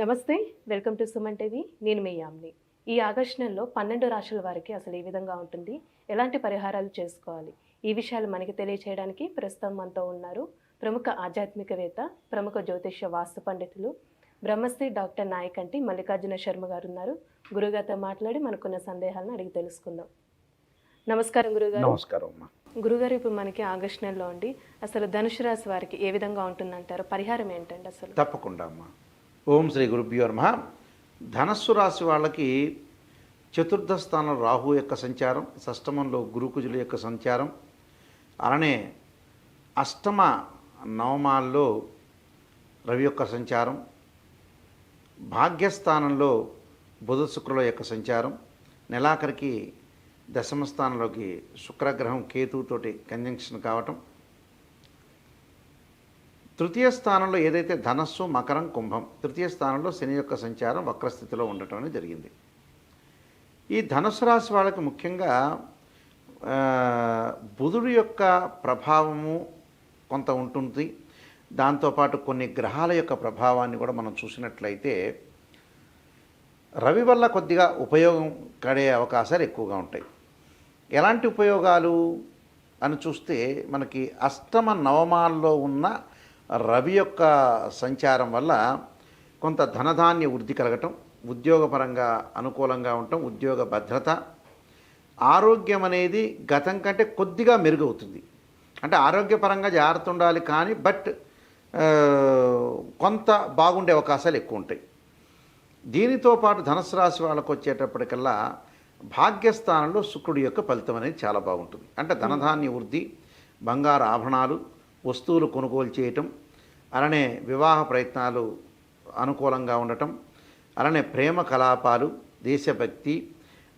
నమస్తే welcome to Suman TV. నేను మీ యామ్ని. ఈ నెలలో పన్నెండు రాశుల వారికి అసలు ఏ విధంగా ఉంటుంది? ఎలాంటి పరిహారాలు చేసుకోవాలి? ఈ విషయాలు మనకి తెలియచేయడానికి ప్రస్తుతం మనతో ఉన్నారు ప్రముఖ ఆధ్యాత్మికవేత్త ప్రముఖ జ్యోతిష్య వాస్తు పండితులు బ్రహ్మశ్రీ డాక్టర్ నాయకంటి మల్లికార్జున శర్మ గారు ఉన్నారు గురుగారితో మాట్లాడి మనకున్న సందేహాలను అడిగి తెలుసుకుందాం. నమస్కారం గురుగారు నమస్కారం గురుగారు ఇప్పుడు మనకి ఆగస్టు నెలలో ఉండి అసలు ధనుసు రాశి వారికి ఏ విధంగా ఉంటుందంటారు? పరిహారం ఏంటండి అసలు? తప్పకుండా అమ్మా. ఓం శ్రీ గురుభ్యో నమ. ధనస్సు రాశి వాళ్ళకి చతుర్థ స్థానం రాహు యొక్క సంచారం షష్టమంలో గురుకుజుల యొక్క సంచారం అలానే అష్టమ నవమాల్లో రవి యొక్క సంచారం భాగ్యస్థానంలో బుధ శుక్రుల యొక్క సంచారం నెలాఖరికి దశమ స్థానంలోకి శుక్రగ్రహం కేతువుతోటి కంజంక్షన్ కావటం తృతీయ స్థానంలో ఏదైతే ధనస్సు మకరం కుంభం తృతీయ స్థానంలో శని యొక్క సంచారం వక్రస్థితిలో ఉండటం అనేది జరిగింది. ఈ ధనుసు రాశి వాళ్ళకి ముఖ్యంగా బుధుడు యొక్క ప్రభావము కొంత ఉంటుంది. దాంతోపాటు కొన్ని గ్రహాల యొక్క ప్రభావాన్ని కూడా మనం చూసినట్లయితే రవి వల్ల కొద్దిగా ఉపయోగం కడే అవకాశాలు ఎక్కువగా ఉంటాయి. ఎలాంటి ఉపయోగాలు అని చూస్తే మనకి అష్టమ నవమాల్లో ఉన్న రవి యొక్క సంచారం వల్ల కొంత ధనధాన్య వృద్ధి కలగటం ఉద్యోగపరంగా అనుకూలంగా ఉండటం ఉద్యోగ భద్రత ఆరోగ్యం అనేది గతం కంటే కొద్దిగా మెరుగవుతుంది. అంటే ఆరోగ్యపరంగా జాగ్రత్త ఉండాలి కానీ బట్ కొంత బాగుండే అవకాశాలు ఎక్కువ ఉంటాయి. దీనితో పాటు ధనుసు రాశి వాళ్ళకు వచ్చేటప్పటికల్లా భాగ్యస్థానంలో శుక్రుడి యొక్క ఫలితం అనేది చాలా బాగుంటుంది. అంటే ధనధాన్య వృద్ధి బంగారు ఆభరణాలు వస్తువులు కొనుగోలు చేయటం అలానే వివాహ ప్రయత్నాలు అనుకూలంగా ఉండటం అలానే ప్రేమ కలాపాలు దేశభక్తి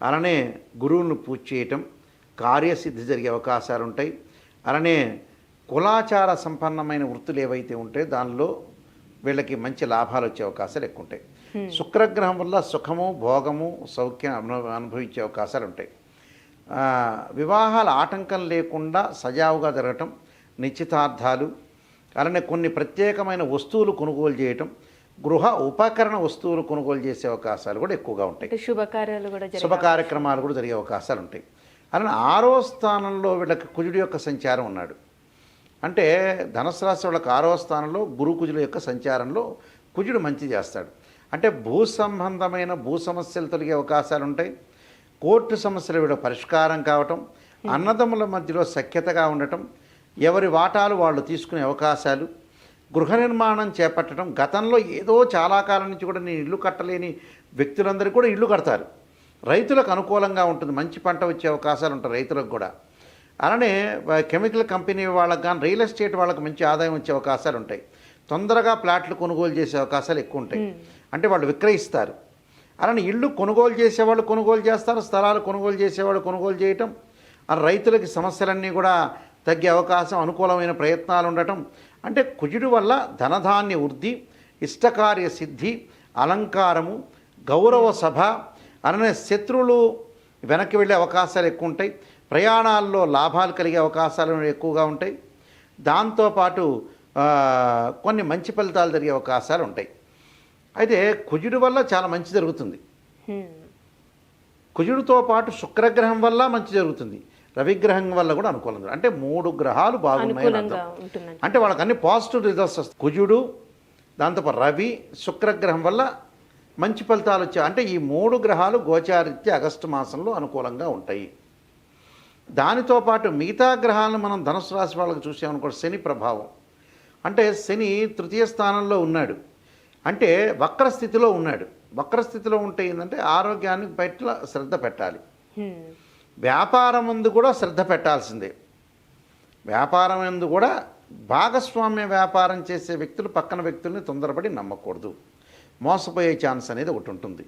అలానే గురువులను పూజ చేయటం కార్యసిద్ధి జరిగే అవకాశాలు ఉంటాయి అలానే కులాచార సంపన్నమైన వృత్తులు ఏవైతే ఉంటాయో దానిలో వీళ్ళకి మంచి లాభాలు వచ్చే అవకాశాలు ఎక్కువ ఉంటాయి శుక్రగ్రహం వల్ల సుఖము భోగము సౌఖ్యం అను- అనుభవించే అవకాశాలు ఉంటాయి. వివాహాల ఆటంకం లేకుండా సజావుగా జరగటం నిశ్చితార్థాలు అలానే కొన్ని ప్రత్యేకమైన వస్తువులు కొనుగోలు చేయటం గృహ ఉపకరణ వస్తువులు కొనుగోలు చేసే అవకాశాలు కూడా ఎక్కువగా ఉంటాయి. శుభకార్యాలు కూడా శుభ కార్యక్రమాలు కూడా జరిగే అవకాశాలు ఉంటాయి. అలానే ఆరో స్థానంలో వీళ్ళకి కుజుడి యొక్క సంచారం ఉన్నాడు. అంటే ధనుసు రాశి వాళ్ళకి ఆరో స్థానంలో గురు కుజుల యొక్క సంచారంలో కుజుడు మంచి చేస్తాడు. అంటే భూ సంబంధమైన భూ సమస్యలు తొలగే అవకాశాలు ఉంటాయి. కోర్టు సమస్యలు వీళ్ళ పరిష్కారం కావటం అన్నదమ్ముల మధ్యలో సఖ్యతగా ఉండటం ఎవరి వాటాలు వాళ్ళు తీసుకునే అవకాశాలు గృహ నిర్మాణం చేపట్టడం గతంలో ఏదో చాలా కాలం నుంచి కూడా నేను ఇల్లు కట్టలేని వ్యక్తులందరూ కూడా ఇల్లు కడతారు. రైతులకు అనుకూలంగా ఉంటుంది మంచి పంట వచ్చే అవకాశాలు ఉంటాయి రైతులకు కూడా. అలానే కెమికల్ కంపెనీ వాళ్ళకి కానీ రియల్ ఎస్టేట్ వాళ్ళకి మంచి ఆదాయం వచ్చే అవకాశాలు ఉంటాయి. తొందరగా ప్లాట్లు కొనుగోలు చేసే అవకాశాలు ఎక్కువ ఉంటాయి. అంటే వాళ్ళు విక్రయిస్తారు. అలానే ఇల్లు కొనుగోలు చేసేవాళ్ళు కొనుగోలు చేస్తారు స్థలాలు కొనుగోలు చేసేవాళ్ళు కొనుగోలు చేయటం ఆ రైతులకి సమస్యలన్నీ కూడా తగ్గే అవకాశం అనుకూలమైన ప్రయత్నాలు ఉండటం. అంటే కుజుడు వల్ల ధనధాన్య వృద్ధి ఇష్టకార్య సిద్ధి అలంకారము గౌరవ సభ అలానే శత్రువులు వెనక్కి వెళ్ళే అవకాశాలు ఎక్కువ ఉంటాయి ప్రయాణాల్లో లాభాలు కలిగే అవకాశాలు ఎక్కువగా ఉంటాయి. దాంతోపాటు కొన్ని మంచి ఫలితాలు జరిగే అవకాశాలు ఉంటాయి. అయితే కుజుడు వల్ల చాలా మంచి జరుగుతుంది. కుజుడితో పాటు శుక్రగ్రహం వల్ల మంచి జరుగుతుంది. రవిగ్రహం వల్ల కూడా అనుకూలంగా అంటే మూడు గ్రహాలు ఉంటుందండి. అంటే వాళ్ళకి అన్ని పాజిటివ్ రిజల్ట్స్ వస్తాయి. కుజుడు దాంతోపాటు రవి శుక్రగ్రహం వల్ల మంచి ఫలితాలు వచ్చాయి అంటే ఈ మూడు గ్రహాలు గోచారిత్య ఆగస్టు మాసంలో అనుకూలంగా ఉంటాయి. దానితో పాటు మిగతా గ్రహాలను మనం ధనుసు రాశి వాళ్ళకి చూసామనుకో శని ప్రభావం. అంటే శని తృతీయ స్థానంలో ఉన్నాడు. అంటే వక్ర స్థితిలో ఉన్నాడు. వక్ర స్థితిలో ఉంటే ఏంటంటే ఆరోగ్యానికి పట్ల శ్రద్ధ పెట్టాలి. వ్యాపారం ముందు కూడా శ్రద్ధ పెట్టాల్సిందే. వ్యాపారం ఎందు కూడా భాగస్వామ్య వ్యాపారం చేసే వ్యక్తులు పక్కన వ్యక్తుల్ని తొందరపడి నమ్మకూడదు. మోసపోయే ఛాన్స్ అనేది ఒకటి ఉంటుంది.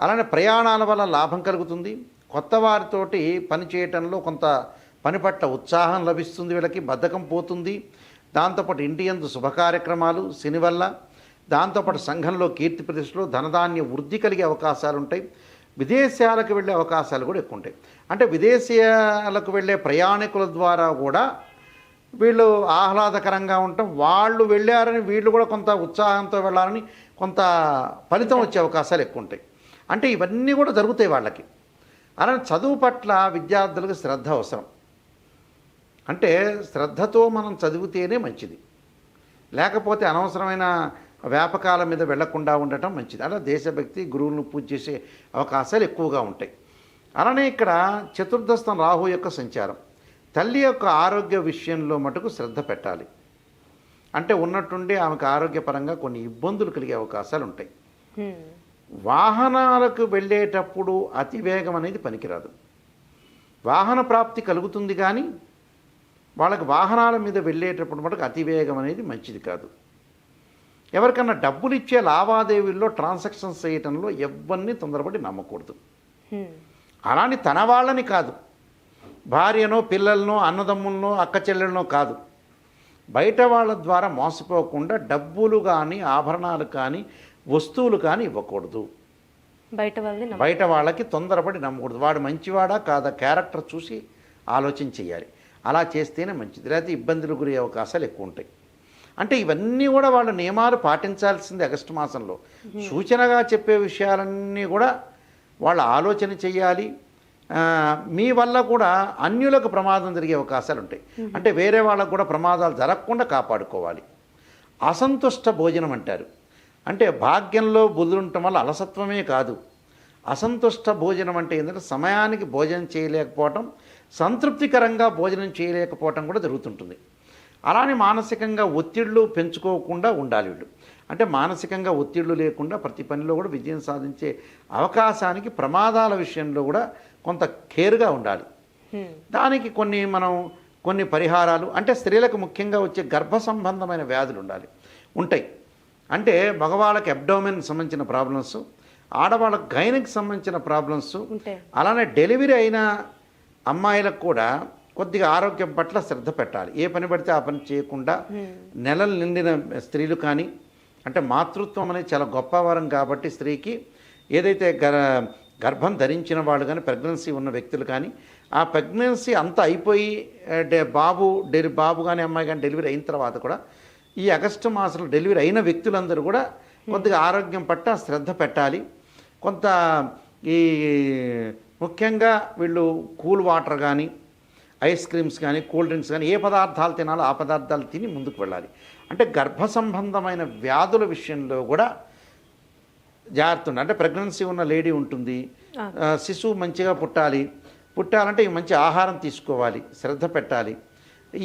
అలానే ప్రయాణాల వల్ల లాభం కలుగుతుంది. కొత్త వారితోటి పని చేయటంలో కొంత పని పట్ల ఉత్సాహం లభిస్తుంది వీళ్ళకి బద్ధకం పోతుంది. దాంతోపాటు ఇంటి ఎందు శుభ కార్యక్రమాలు శని వల్ల. దాంతోపాటు సంఘంలో కీర్తి ప్రతిష్టలు ధనధాన్య వృద్ధి కలిగే అవకాశాలు ఉంటాయి. విదేశాలకు వెళ్ళే అవకాశాలు కూడా ఎక్కువ ఉంటాయి. అంటే విదేశాలకు వెళ్ళే ప్రయాణికుల ద్వారా కూడా వీళ్ళు ఆహ్లాదకరంగా ఉండటం వాళ్ళు వెళ్ళారని వీళ్ళు కూడా కొంత ఉత్సాహంతో వెళ్ళాలని కొంత ఫలితం వచ్చే అవకాశాలు ఎక్కువ ఉంటాయి. అంటే ఇవన్నీ కూడా జరుగుతాయి వాళ్ళకి. అలానే చదువు పట్ల విద్యార్థులకు శ్రద్ధ అవసరం. అంటే శ్రద్ధతో మనం చదివితేనే మంచిది. లేకపోతే అనవసరమైన వ్యాపకాల మీద వెళ్ళకుండా ఉండటం మంచిది. అలా దేశభక్తి గురువులను పూజ చేసే అవకాశాలు ఎక్కువగా ఉంటాయి. అలానే ఇక్కడ చతుర్థస్థం రాహు యొక్క సంచారం. తల్లి యొక్క ఆరోగ్య విషయంలో మటుకు శ్రద్ధ పెట్టాలి. అంటే ఉన్నట్టుండి ఆమెకు ఆరోగ్యపరంగా కొన్ని ఇబ్బందులు కలిగే అవకాశాలు ఉంటాయి. వాహనాలకు వెళ్ళేటప్పుడు అతివేగం అనేది పనికిరాదు. వాహన ప్రాప్తి కలుగుతుంది కానీ వాళ్ళకి వాహనాల మీద వెళ్ళేటప్పుడు మటుకు అతివేగం అనేది మంచిది కాదు. ఎవరికన్నా డబ్బులు ఇచ్చే లావాదేవీల్లో ట్రాన్సాక్షన్స్ చేయటంలో ఎవరిని తొందరపడి నమ్మకూడదు. అలాని తన వాళ్ళని కాదు. భార్యనో పిల్లలనో అన్నదమ్ములనో అక్క చెల్లెలనో కాదు. బయట వాళ్ళ ద్వారా మోసపోకుండా డబ్బులు కానీ ఆభరణాలు కానీ వస్తువులు కానీ ఇవ్వకూడదు. బయట వాళ్ళని బయట వాళ్ళకి తొందరపడి నమ్మకూడదు. వాడు మంచివాడా కాదా క్యారెక్టర్ చూసి ఆలోచన చేయాలి అలా చేస్తేనే మంచిది. లేకపోతే ఇబ్బందులు గురయ్యే అవకాశాలు ఎక్కువ ఉంటాయి. అంటే ఇవన్నీ కూడా వాళ్ళ నియమాలు పాటించాల్సింది ఆగస్టు మాసంలో. సూచనగా చెప్పే విషయాలన్నీ కూడా వాళ్ళు ఆలోచన చేయాలి మీ వల్ల కూడా అన్యులకు ప్రమాదం జరిగే అవకాశాలు ఉంటాయి. అంటే వేరే వాళ్ళకు కూడా ప్రమాదాలు జరగకుండా కాపాడుకోవాలి. అసంతుష్ట భోజనం అంటారు. అంటే భాగ్యంలో బుద్ధుండటం వల్ల అలసత్వమే కాదు. అసంతుష్ట భోజనం అంటే ఏంటంటే సమయానికి భోజనం చేయలేకపోవటం సంతృప్తికరంగా భోజనం చేయలేకపోవటం కూడా జరుగుతుంటుంది. అలానే మానసికంగా ఒత్తిళ్ళు పెంచుకోకుండా ఉండాలి వీళ్ళు. అంటే మానసికంగా ఒత్తిళ్ళు లేకుండా ప్రతి పనిలో కూడా విజయం సాధించే అవకాశానికి ప్రమాదాల విషయంలో కూడా కొంత కేర్గా ఉండాలి. దానికి కొన్ని మనం కొన్ని పరిహారాలు అంటే స్త్రీలకు ముఖ్యంగా వచ్చే గర్భ సంబంధమైన వ్యాధులు ఉండాలి. ఉంటాయి. అంటే మగవాళ్ళకి అబ్డోమెన్ సంబంధించిన ప్రాబ్లమ్స్ ఆడవాళ్ళకి గైనకి సంబంధించిన ప్రాబ్లమ్స్ అలానే డెలివరీ అయిన అమ్మాయిలకు కూడా కొద్దిగా ఆరోగ్యం పట్ల శ్రద్ధ పెట్టాలి. ఏ పని పడితే ఆ పని చేయకుండా నెలలు నిండిన స్త్రీలు కానీ అంటే మాతృత్వం అనేది చాలా గొప్ప వరం కాబట్టి స్త్రీకి ఏదైతే గర్ గర్భం ధరించిన వాళ్ళు కానీ ప్రెగ్నెన్సీ ఉన్న వ్యక్తులు కానీ ఆ ప్రెగ్నెన్సీ అంతా అయిపోయి డే- బాబు డెలి బాబు కానీ అమ్మాయి కానీ డెలివరీ అయిన తర్వాత కూడా ఈ ఆగస్టు మాసంలో డెలివరీ అయిన వ్యక్తులందరూ కూడా కొద్దిగా ఆరోగ్యం పట్ల శ్రద్ధ పెట్టాలి. కొంత ఈ ముఖ్యంగా వీళ్ళు కూల్ వాటర్ కానీ ఐస్ క్రీమ్స్ కానీ కూల్ డ్రింక్స్ కానీ ఏ పదార్థాలు తినాలో ఆ పదార్థాలు తిని ముందుకు వెళ్ళాలి. అంటే గర్భ సంబంధమైన వ్యాధుల విషయంలో కూడా జాగ్రత్త ఉండాలి. అంటే ప్రెగ్నెన్సీ ఉన్న లేడీ ఉంటుంది. శిశువు మంచిగా పుట్టాలి. పుట్టాలంటే ఈ మంచి ఆహారం తీసుకోవాలి. శ్రద్ధ పెట్టాలి.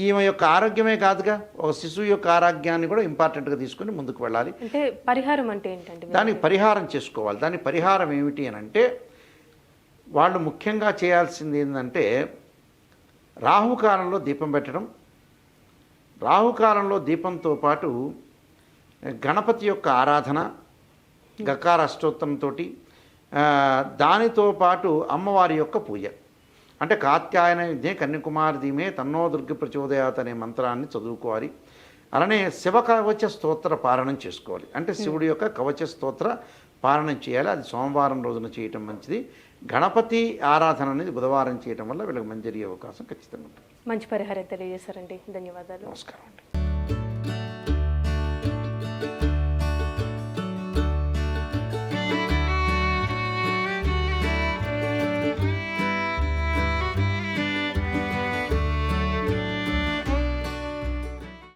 ఈమె యొక్క ఆరోగ్యమే కాదుగా ఒక శిశువు యొక్క ఆరోగ్యాన్ని కూడా ఇంపార్టెంట్గా తీసుకొని ముందుకు వెళ్ళాలి. అంటే పరిహారం అంటే ఏంటండి? దానికి పరిహారం చేసుకోవాలి. దాని పరిహారం ఏమిటి అని అంటే వాళ్ళు ముఖ్యంగా చేయాల్సింది ఏంటంటే రాహుకాలంలో దీపం పెట్టడం రాహుకాలంలో దీపంతో పాటు గణపతి యొక్క ఆరాధన గకార అష్టోత్తరంతో దానితో పాటు అమ్మవారి యొక్క పూజ. అంటే కాత్యాయనే కన్యకుమారిదీమే ధీమే తన్నో దుర్గ ప్రచోదయాత్ అనే మంత్రాన్ని చదువుకోవాలి. అలానే శివ కవచ స్తోత్ర పారణం చేసుకోవాలి. అంటే శివుడి యొక్క కవచ స్తోత్ర పారణం చేయాలి. అది సోమవారం రోజున చేయటం మంచిది. గణపతి ఆరాధన అనేది బుధవారం చేయటం వల్ల వీళ్ళకి మంచి జరిగే అవకాశం ఖచ్చితంగా ఉంటుంది. మంచి పరిహారం తెలియజేశారండి. ధన్యవాదాలు. నమస్కారం అండి.